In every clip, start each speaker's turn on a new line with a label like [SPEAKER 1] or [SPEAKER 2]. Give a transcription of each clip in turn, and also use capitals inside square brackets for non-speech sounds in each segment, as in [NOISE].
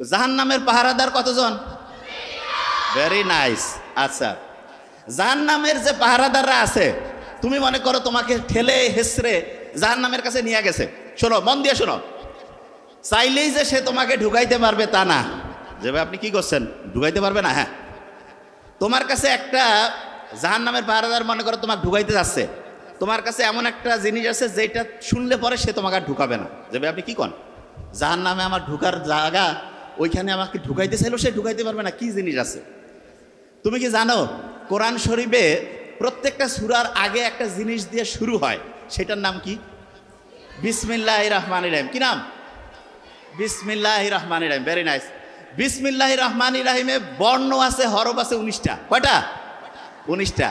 [SPEAKER 1] জাহান নামের পাহারাদার কতজন? ভেরি নাইস আচ্ছা। জাহান নামের যে পাহারাদাররা আছে, তুমি মনে করো তোমাকে ঠেলে হেসরে জাহান নামের কাছে নিয়ে গেছে। শোনো, মন দিয়ে শোনো। চাইলেই যে সে তোমাকে ঢুকাইতে পারবে তা না। যে ভাই, আপনি কি করছেন? ঢুকাইতে পারবে না? হ্যাঁ। তোমার কাছে একটা জাহান নামের পাহারাদার মনে করো তোমাকে ঢুকাইতে যাচ্ছে। তোমার কাছে এমন একটা জিনিস আছে যেটা শুনলে পরে সে তোমাকে আর ঢুকাবে না। যে ভাই, আপনি কি কন? জাহান নামে আমার ঢুকার জায়গা ওইখানে আমাকে ঢুকাইতে চাইলেও সে ঢুকাইতে পারবে না, কি জিনিস আছে? তুমি কি জানো, কোরআন শরীফে প্রত্যেকটা সুরার আগে একটা জিনিস দিয়ে শুরু হয়, সেটার নাম কি? বিসমিল্লাহ রহমান রাহিম। কি নাম? বিসমিল্লাহ রহমান রাহিম ভেরি নাইস বিসমিল্লাহ রহমান রাহিমে বর্ণ আছে, হরফ আছে উনিশটা। কয়টা? উনিশটা।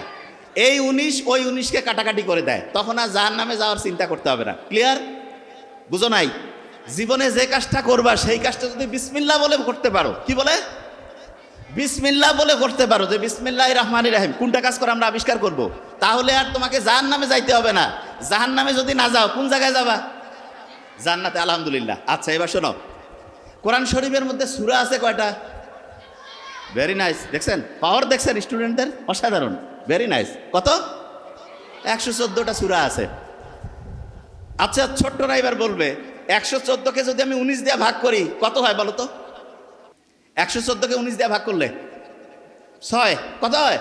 [SPEAKER 1] এই উনিশ, ওই উনিশকে কাটাকাটি করে দেয়। তখন আর যার নামে যাওয়ার চিন্তা করতে হবে না। ক্লিয়ার বুঝো নাই? জীবনে যে কাজটা করবা, সেই কাজটা যদি বিসমিল্লা বলে করতে পারো, কি বলে? বিসমিল্লা বলে করতে পারো যে বিসমিল্লাহ রহমান রাহিম। কোনটা কাজ করে আমরা আবিষ্কার করব। তাহলে আর তোমাকে জাহান নামে যাইতে হবে না। জাহান নামে যদি না যাও, কোন জায়গায় যাবা? জান্নাতে, আলহামদুলিল্লাহ। আচ্ছা এবার শোনো। কোরআন শরীফের মধ্যে সুরা আছে কয়টা? ভেরি নাইস দেখছেন? পাওয়ার দেখছেন স্টুডেন্টদের অসাধারণ। ভেরি নাইস কত? একশো চোদ্দোটা সুরা আছে। আচ্ছা ছোট্টরা এবার বলবে একশো চোদ্দোকে যদি আমি উনিশ দিয়ে ভাগ করি, কত হয় বলো তো? একশো চোদ্দোকে উনিশ দিয়ে ভাগ করলে ছয়, কত হয়?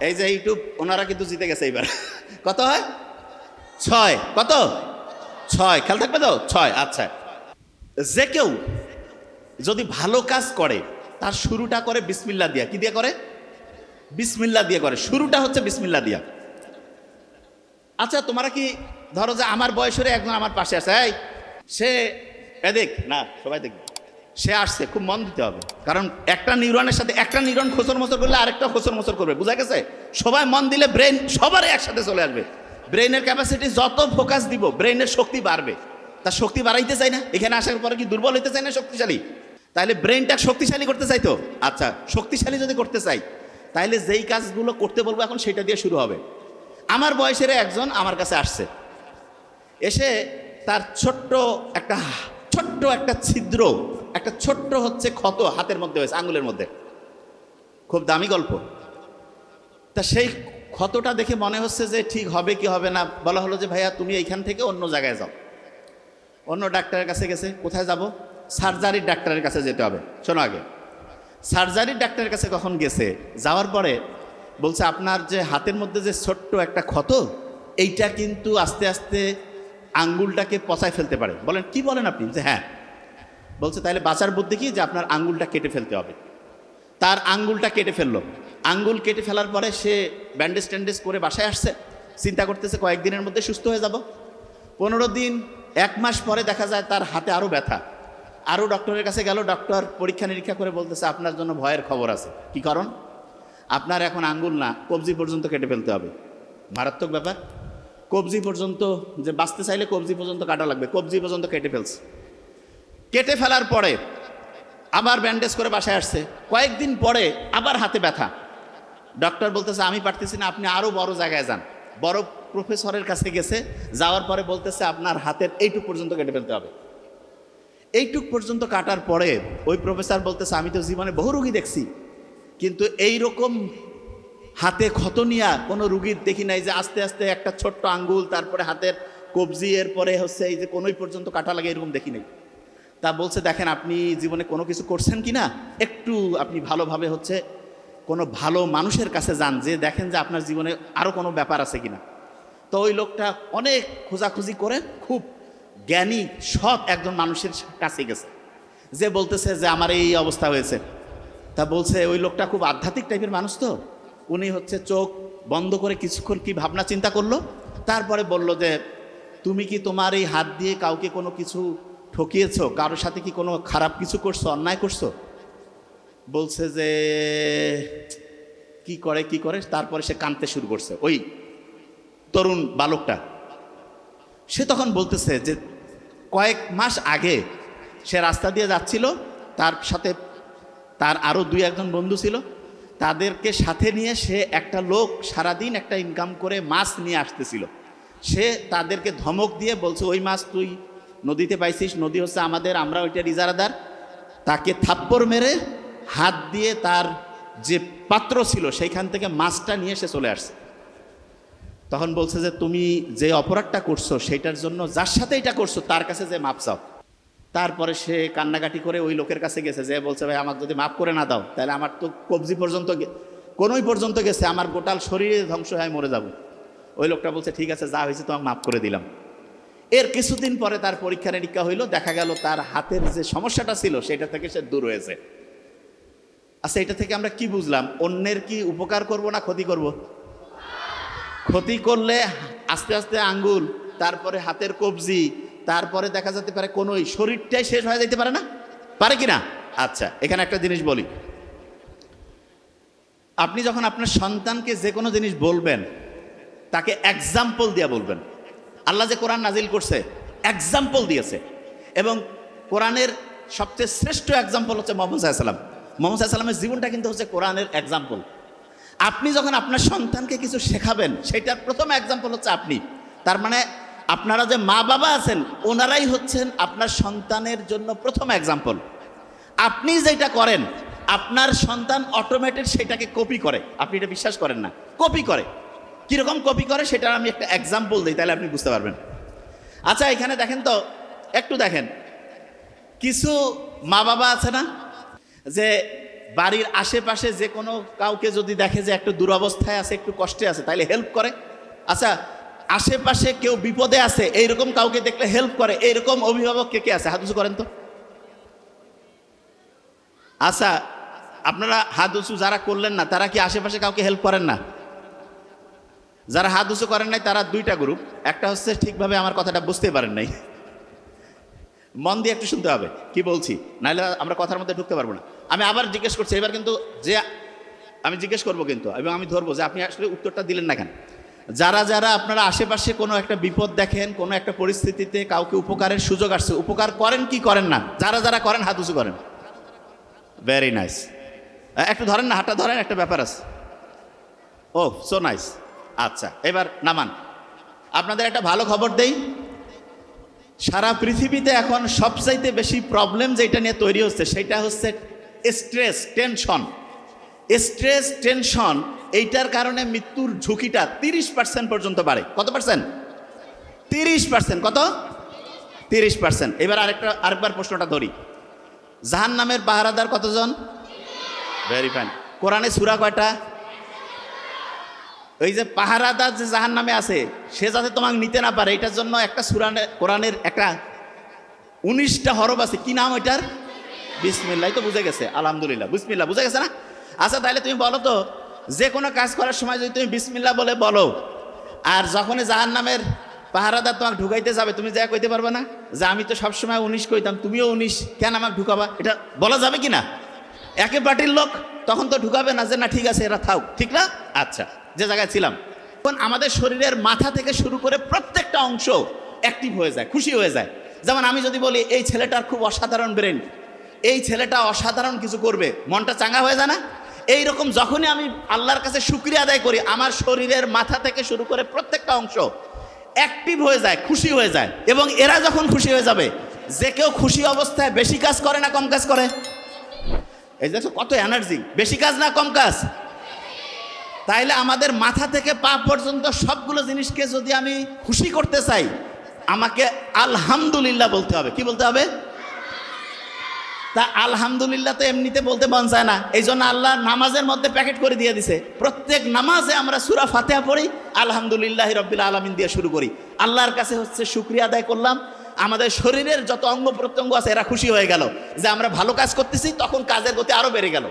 [SPEAKER 1] এই যে ইউটিউব, ওনারা কিন্তু জিতে গেছে এইবার। [LAUGHS] কত হয়? ছয়, কত? ছয়, খেয়াল থাকবে তো? ছয় আচ্ছা। যে কেউ যদি ভালো কাজ করে, তার শুরুটা করে বিসমিল্লা দিয়া। কি দিয়ে করে? বিসমিল্লা দিয়ে করে। শুরুটা হচ্ছে বিসমিল্লা দিয়া। আচ্ছা তোমরা কি ধরো যে আমার বয়সের একজন আমার পাশে আছে, এই, সে এদিক না, সবাই দেখবে সে আসছে, খুব মন দিতে হবে। কারণ একটা নিউরনের সাথে একটা নিউরন খোসর মোসর করলে আরেকটা খোসর মোসর করবে, বুঝা গেছে? সবাই মন দিলে ব্রেন সবার একসাথে চলে আসবে। ব্রেনের ক্যাপাসিটি যত ফোকাস দিব ব্রেনের শক্তি বাড়বে। তার শক্তি বাড়াইতে চাই না? এখানে আসার পরে কি দুর্বল হইতে চাই না শক্তিশালী? তাহলে ব্রেনটা শক্তিশালী করতে চাই তো আচ্ছা শক্তিশালী যদি করতে চাই তাহলে যেই কাজগুলো করতে বলব এখন, সেটা দিয়ে শুরু হবে। আমার বয়সের একজন আমার কাছে আসছে। এসে তার ছোট্ট একটা ছোট্ট একটা ছিদ্র, একটা ছোট্ট হচ্ছে ক্ষত হাতের মধ্যে হয়েছে আঙুলের মধ্যে। খুব দামি গল্প। তা সেই ক্ষতটা দেখে মনে হচ্ছে যে ঠিক হবে কি হবে না, বলা হলো যে ভাইয়া তুমি এইখান থেকে অন্য জায়গায় যাও। অন্য ডাক্তারের কাছে গেছে, কোথায় যাব? সার্জারির ডাক্তারের কাছে যেতে হবে। শোনো আগে। সার্জারির ডাক্তারের কাছে কখন গেছে? যাওয়ার পরে বলছে, আপনার যে হাতের মধ্যে যে ছোট্ট একটা ক্ষত, এইটা কিন্তু আস্তে আস্তে আঙ্গুলটাকে পচায় ফেলতে পারে। বলেন, কি বলেন আপনি? যে হ্যাঁ। বলছে তাহলে বাঁচার বুদ্ধি কি? যে, আপনার আঙ্গুলটা কেটে ফেলতে হবে। তার আঙ্গুলটা কেটে ফেলল। আঙ্গুল কেটে ফেলার পরে সে ব্যান্ডেজ ট্যান্ডেজ করে বাসায় আসছে। চিন্তা করতেছে কয়েকদিনের মধ্যে সুস্থ হয়ে যাব। পনেরো দিন, এক মাস পরে দেখা যায় তার হাতে আরও ব্যথা। আরও ডক্টরের কাছে গেল। ডক্টর পরীক্ষা নিরীক্ষা করে বলতেছে, আপনার জন্য ভয়ের খবর আছে। কি কারণ? আপনার এখন আঙ্গুল না, কবজি পর্যন্ত কেটে ফেলতে হবে। মারাত্মক ব্যাপার। কবজি পর্যন্ত, যে বাঁচতে চাইলে কবজি পর্যন্ত কাটা লাগবে, কবজি পর্যন্ত কেটে ফেলছে। কেটে ফেলার পরে আবার ব্যান্ডেজ করে বাসায় আসছে। কয়েকদিন পরে আবার হাতে ব্যথা। ডক্টর বলতেছে, আমি পারতেছি না, আপনি আরও বড় জায়গায় যান। বড় প্রফেসরের কাছে গেছে, যাওয়ার পরে বলতেছে, আপনার হাতের এইটুক পর্যন্ত কেটে ফেলতে হবে। এইটুক পর্যন্ত কাটার পরে ওই প্রফেসর বলতেছে, আমি তো জীবনে বহু রুগী দেখছি। কিন্তু এই রকম হাতে ক্ষত নিয়া কোনো রুগীর দেখি নাই যে আস্তে আস্তে একটা ছোট্ট আঙ্গুল, তারপরে হাতের কবজি, এরপরে হচ্ছে এই যে কোনোই পর্যন্ত কাটা লাগে এরকম দেখি নাই। তা বলছে, দেখেন, আপনি জীবনে কোনো কিছু করছেন কি না একটু আপনি ভালোভাবে হচ্ছে কোনো ভালো মানুষের কাছে যান যে দেখেন যে আপনার জীবনে আরও কোনো ব্যাপার আছে কিনা। তো ওই লোকটা অনেক খোঁজাখুঁজি করে, খুব জ্ঞানী, সৎ একজন মানুষের কাছে গেছে। যে বলতেছে যে, আমার এই অবস্থা হয়েছে। তা বলছে, ওই লোকটা খুব আধ্যাত্মিক টাইপের মানুষ তো। উনি হচ্ছে চোখ বন্ধ করে কিছুক্ষণ কি ভাবনা চিন্তা করল, তারপরে বলল যে, তুমি কি তোমার এই হাত দিয়ে কাউকে কোনো কিছু ঠকিয়েছো? কারোর সাথে কি কোনো খারাপ কিছু করছ, অন্যায় করছ? বলছে যে, কি করে কি করে? তারপরে সে কাঁদতে শুরু করছে, ওই তরুণ বালকটা। সে তখন বলতেছে যে, কয়েক মাস আগে সে রাস্তা দিয়ে যাচ্ছিল, তার সাথে তার আরও দুই একজন বন্ধু ছিল। তাদেরকে সাথে নিয়ে সে একটা লোক সারাদিন একটা ইনকাম করে মাছ নিয়ে আসতেছিল। সে তাদেরকে ধমক দিয়ে বলছে, ওই মাছ তুই নদীতে পাইছিস, নদী হচ্ছে আমাদের, আমরা ওইটা রিজারাদার তাকে থাপ্পড় মেরে হাত দিয়ে তার যে পাত্র ছিল, সেইখান থেকে মাছটা নিয়ে সে চলে আসছে। তখন বলছে যে, তুমি যে অপরাধটা করছ, সেইটার জন্য যার সাথে এটা করছ, তার কাছে যে মাপ চাও। তারপরে সে কান্নাকাটি করে ওই লোকের কাছে গেছে, যে বলছে, ভাই, আমাকে যদি মাফ করে না দাও, তাহলে আমার তো কবজি পর্যন্ত কোনোই পর্যন্ত গেছে, আমার গোটাল শরীরে ধ্বংস হয়ে মরে যাব। ওই লোকটা বলছে, ঠিক আছে, যা হয়েছে তোমাকে মাফ করে দিলাম। এর কিছুদিন পরে তার পরীক্ষা নিরীক্ষা হইল, দেখা গেল তার হাতের যে সমস্যাটা ছিল, সেটা থেকে সে দূর হয়েছে। আচ্ছা এটা থেকে আমরা কি বুঝলাম? অন্যের কি উপকার করব না ক্ষতি করব? ক্ষতি করলে আস্তে আস্তে আঙ্গুল, তারপরে হাতের কবজি তারপরে দেখা যেতে পারে কোনো শরীরটাই শেষ হয়ে যেতে পারে না। পারে কি না? আচ্ছা এখানে একটা জিনিস বলি। আপনি যখন আপনার সন্তানকে যে কোনো জিনিস বলবেন, তাকে এক্সাম্পল দিয়ে বলবেন। আল্লাহ যে কোরআন নাজিল করছে এক্সাম্পল দিয়েছে। এবং কোরআনের সবচেয়ে শ্রেষ্ঠ এক্সাম্পল হচ্ছে মোহাম্মদ সাল্লাম মোহাম্মদ সাল্লামের জীবনটা কিন্তু হচ্ছে কোরআনের এক্সাম্পল আপনি যখন আপনার সন্তানকে কিছু শেখাবেন, সেটার প্রথম এক্সাম্পল হচ্ছে আপনি। তার মানে আপনারা যে মা বাবা আছেন, ওনারাই হচ্ছেন আপনার সন্তানের জন্য প্রথম এক্সাম্পল আপনি যেটা করেন, আপনার সন্তান অটোমেটেড সেটাকে কপি করে। আপনি এটা বিশ্বাস করেন না। কপি করে। কীরকম কপি করে, সেটার আমি একটা এক্সাম্পল দিই, তাহলে আপনি বুঝতে পারবেন। আচ্ছা এখানে দেখেন তো, একটু দেখেন। কিছু মা বাবা আছে না, যে বাড়ির আশেপাশে যে কোনো কাউকে যদি দেখে যে একটু দুরবস্থায় আছে, একটু কষ্টে আছে তাইলে হেল্প করে। আচ্ছা আশেপাশে কেউ বিপদে আছে, এইরকম কাউকে দেখলে হেল্প করে, এইরকম অভিভাবক কে কে আছে? হাত উঁচু করেন তো। আচ্ছা আপনারা হাত উঁচু যারা করলেন না, তারা কি আশেপাশে কাউকে হেল্প করেন না? যারা হাত উঁচু করেন নাই, তারা দুইটা গ্রুপ একটা হচ্ছে ঠিকভাবে আমার কথাটা বুঝতে পারেন নাই। মন দিয়ে একটু শুনতে হবে, কি বলছি? নাহলে আমরা কথার মধ্যে ঢুকতে পারব না। আমি আবার জিজ্ঞেস করছি, এবার কিন্তু যে, আমি জিজ্ঞেস করব কিন্তু, এবং আমি ধরবো যে আপনি আসলে উত্তরটা দিলেন না কেন? যারা যারা আপনারা আশেপাশে কোনো একটা বিপদ দেখেন, কোনো একটা পরিস্থিতিতে কাউকে উপকারের সুযোগ আসছে, উপকার করেন কি করেন না? যারা যারা করেন, হাত উঁচু করেন। ভেরি নাইস একটু ধরেন না, হাতটা ধরেন, একটা ব্যাপার আছে। ও সো নাইস আচ্ছা এবার নামান। আপনাদের একটা ভালো খবর দেই। সারা পৃথিবীতে এখন সবচাইতে বেশি প্রবলেম যেটা নিয়ে তৈরি হচ্ছে, সেটা হচ্ছে স্ট্রেস টেনশন স্ট্রেস টেনশন এইটার কারণে মৃত্যুর ঝুঁকিটা তিরিশ পার্সেন্ট পর্যন্ত বাড়ে। কত পার্সেন্ট তিরিশ পার্সেন্ট কত? তিরিশ পার্সেন্ট এবার আরেকটা আরেকবার প্রশ্নটা ধরি। জাহান নামের পাহারাদার কতজন? ভেরি ফাইন কোরআনে সুরা কয়টা? ওই যে পাহারাদার যে জাহান নামে আছে সে যাতে তোমাকে নিতে না পারে এটার জন্য একটা সুরানে কোরআনের একটা উনিশটা হরব আছে। কি নাম ওইটার? বিসমিল্লাহ। তো বুঝে গেছে। আলহামদুলিল্লাহ। বিসমিল্লাহ। বুঝে গেছে না? আচ্ছা তাহলে তুমি বলো তো যে কোনো কাজ করার সময় যদি তুমি বিসমিল্লাহ বলে বলো, আর যখনই জাহান নামের পাহারাদার তোমাকে ঢুকাইতে যাবে, তুমি যা কইতে পারবে না? যে আমি তো সবসময় উনিশ কইতাম, তুমিও উনিশ, কেন আমাকে ঢুকাবা? এটা বলা যাবে কি না? একে পার্টির লোক তখন তো ঢুকাবে না যে, না, ঠিক আছে, এরা থাক। ঠিক না? আচ্ছা যে জায়গায় ছিলাম। এখন আমাদের শরীরের মাথা থেকে শুরু করে প্রত্যেকটা অংশ অ্যাক্টিভ হয়ে যায়, খুশি হয়ে যায়। যেমন আমি যদি বলি, এই ছেলেটার খুব অসাধারণ ব্রেন এই ছেলেটা অসাধারণ কিছু করবে। মনটা চাঙ্গা হয়ে যায় না? এই রকম যখনই আমি আল্লাহর কাছে শুক্রিয়া আদায় করি, আমার শরীরের মাথা থেকে শুরু করে প্রত্যেকটা অংশ অ্যাক্টিভ হয়ে যায়, খুশি হয়ে যায় এবং এরা যখন খুশি হয়ে যাবে, যে কেউ খুশি অবস্থায় বেশি কাজ করে না কম কাজ করে? এই দেখো কত এনার্জি বেশি কাজ না কম কাজ? তাইলে আমাদের মাথা থেকে পা পর্যন্ত সবগুলো জিনিসকে যদি আমি খুশি করতে চাই, আমাকে আলহামদুলিল্লাহ বলতে হবে। কি বলতে হবে? তা আলহামদুলিল্লাহ তো এমনিতে বলতে মন চায় না। এই জন্য আল্লাহ নামাজের মধ্যে প্যাকেট করে দিয়ে দিছে। প্রত্যেক নামাজে আমরা সুরা ফাতেহা পড়ি, আলহামদুলিল্লাহ রব্বিল আলমিন দিয়ে শুরু করি। আল্লাহর কাছে হচ্ছে শুক্রিয়া আদায় করলাম। আমাদের শরীরের যত অঙ্গ প্রত্যঙ্গ আছে, এরা খুশি হয়ে গেল। যে আমরা ভালো কাজ করতেছি, তখন কাজের গতি আরও বেড়ে গেল।